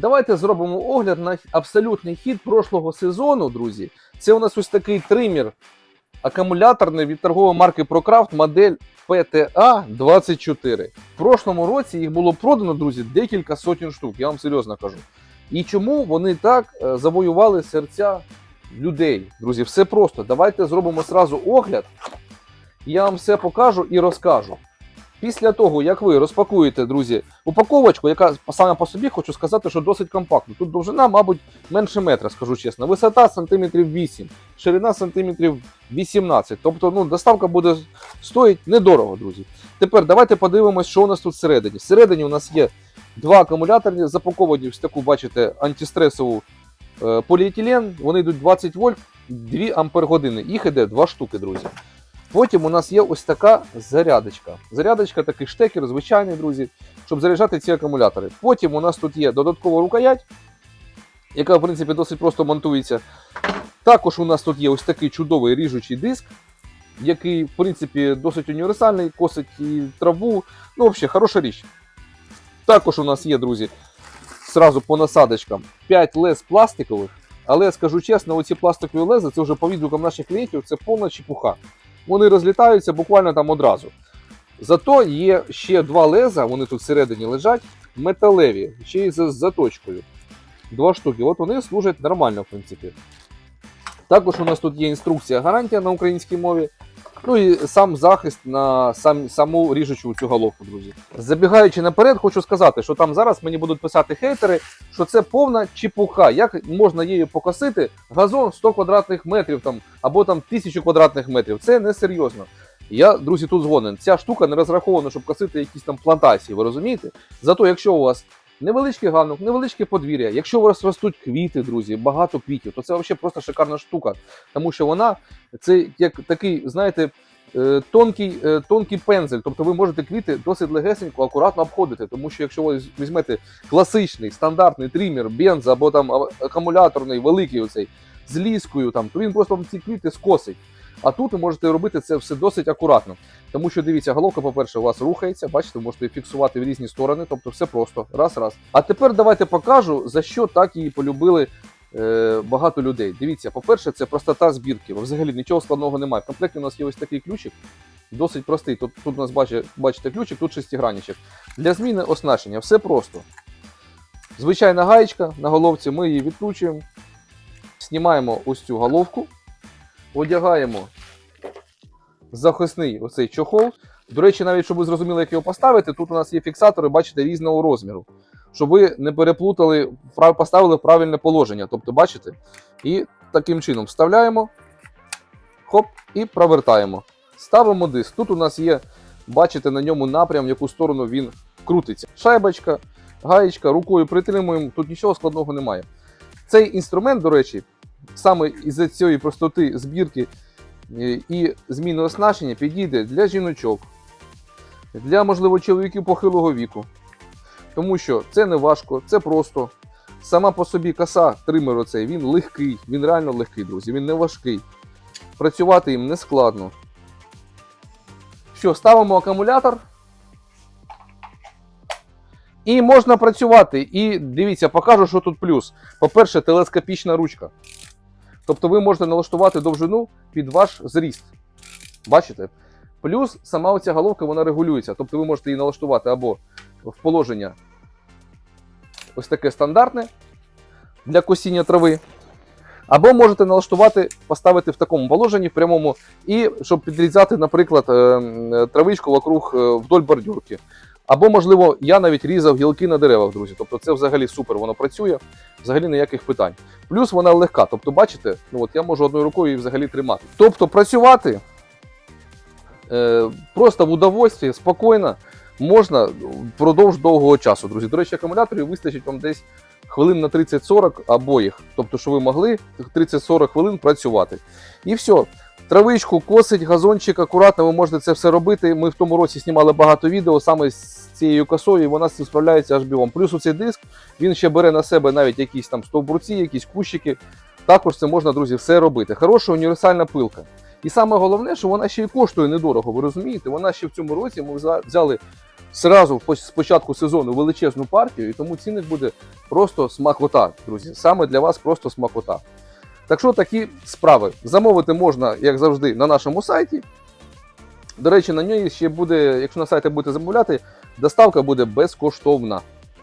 Давайте зробимо огляд на абсолютний хід прошлого сезону, друзі. Це у нас ось такий тример акумуляторний від торгової марки ProCraft модель PTA 24. В прошлому році їх було продано, друзі, декілька сотень штук, я вам серйозно кажу. І чому вони так е, завоювали серця людей? Друзі, все просто. Давайте зробимо зразу огляд. Я вам все покажу і розкажу. Після того, як ви розпакуєте, друзі, упаковочку, яка саме по собі хочу сказати, що досить компактна. Тут довжина, мабуть, менше метра, скажу чесно. Висота сантиметрів 8, ширина сантиметрів 18. Тобто, ну, доставка буде стоїть недорого, друзі. Тепер давайте подивимось, що у нас тут всередині. Всередині у нас є два акумуляторні, запаковані в таку, бачите, антистресову е, поліетилен. Вони йдуть 20 вольт, 2 ампер години. Їх іде два штуки, друзі. Потім у нас є ось така зарядочка. Зарядочка, такий штекер, звичайний, друзі, щоб заряджати ці акумулятори. Потім у нас тут є додаткова рукоять, яка, в принципі, досить просто монтується. Також у нас тут є ось такий чудовий ріжучий диск, який, в принципі, досить універсальний, косить і траву. Ну, взагалі, хороша річ. Також у нас є, друзі, зразу по насадочкам 5 лез пластикових. Але скажу чесно, оці пластикові лези, це вже по відгукам наших клієнтів, це повна чепуха. Вони розлітаються буквально там одразу. Зато є ще два леза, вони тут всередині лежать, металеві, ще й з заточкою. Два штуки. От вони служать нормально, в принципі. Також у нас тут є інструкція гарантія на українській мові. Ну і сам захист на сам, саму ріжучу цю головку, друзі. Забігаючи наперед, хочу сказати, що там зараз мені будуть писати хейтери, що це повна чепуха. Як можна її покосити газон 100 квадратних метрів там, або там 1000 квадратних метрів. Це несерйозно. Я, друзі, тут згоден. Ця штука не розрахована, щоб косити якісь там плантації, ви розумієте? Зато якщо у вас невеличкий ганок, невеличке подвір'я, якщо у вас ростуть квіти, друзі, багато квітів, то це взагалі просто шикарна штука. Тому що вона це як такий, знаєте, е, тонкий, е, тонкий пензель. Тобто ви можете квіти досить легесенько, акуратно обходити. Тому що якщо ви візьмете класичний стандартний тример, бенз або там акумуляторний, великий оцей з ліскою, там, то він просто ці квіти скосить. А тут ви можете робити це все досить акуратно. Тому що дивіться, головка, по-перше, у вас рухається, бачите, ви можете її фіксувати в різні сторони, тобто все просто. Раз, раз. А тепер давайте покажу, за що так її полюбили е, багато людей. Дивіться, по-перше, це простота збірки. Взагалі нічого складного немає. В комплекті у нас є ось такий ключик, досить простий. Тут, тут у нас бачите, ключик, тут шестигранничок. Для зміни оснащення все просто. Звичайна гаєчка на головці, ми її відкручуємо, знімаємо ось цю головку, одягаємо захисний оцей чохол. До речі, навіть щоб ви зрозуміли, як його поставити, тут у нас є фіксатори, бачите, різного розміру. Щоб ви не переплутали, поставили в правильне положення. Тобто, бачите? І таким чином вставляємо, хоп, і провертаємо. Ставимо диск. Тут у нас є, бачите, на ньому напрям, в яку сторону він крутиться. Шайбочка, гаєчка, рукою притримуємо, тут нічого складного немає. Цей інструмент, до речі, саме із-за цієї простоти збірки е, і зміни оснащення підійде для жіночок, для, можливо, чоловіків похилого віку. Тому що це не важко, це просто. Сама по собі коса тример оцей, він легкий, він реально легкий, друзі, він не важкий. Працювати їм не складно. Що, ставимо акумулятор. І можна працювати. І дивіться, покажу, що тут плюс. По-перше, телескопічна ручка. Тобто ви можете налаштувати довжину під ваш зріст. Бачите? Плюс сама оця головка вона регулюється. Тобто ви можете її налаштувати або в положення ось таке стандартне для косіння трави. Або можете налаштувати, поставити в такому положенні в прямому, і щоб підрізати, наприклад, е, травичку вокруг е, вдоль бордюрки. Або, можливо, я навіть різав гілки на деревах, друзі. Тобто це взагалі супер, воно працює, взагалі ніяких питань. Плюс вона легка. Тобто, бачите, ну от я можу одною рукою її взагалі тримати. Тобто працювати е, просто в удовольстві, спокійно можна впродовж довгого часу, друзі. До речі, акумуляторів вистачить вам десь хвилин на 30-40 обоїх. Тобто, що ви могли 30-40 хвилин працювати. І все. Травичку, косить, газончик, акуратно, ви можете це все робити. Ми в тому році знімали багато відео саме з цією косою, і вона з цим справляється аж бігом. Плюс у цей диск він ще бере на себе навіть якісь там стовбурці, якісь кущики. Також це можна, друзі, все робити. Хороша універсальна пилка. І саме головне, що вона ще й коштує недорого, ви розумієте? Вона ще в цьому році ми взяли сразу по- з початку сезону величезну партію, і тому цінник буде просто смакота, друзі. Саме для вас просто смакота. Так що такі справи. Замовити можна, як завжди, на нашому сайті. До речі, на ній ще буде, якщо на сайті будете замовляти, доставка буде безкоштовна.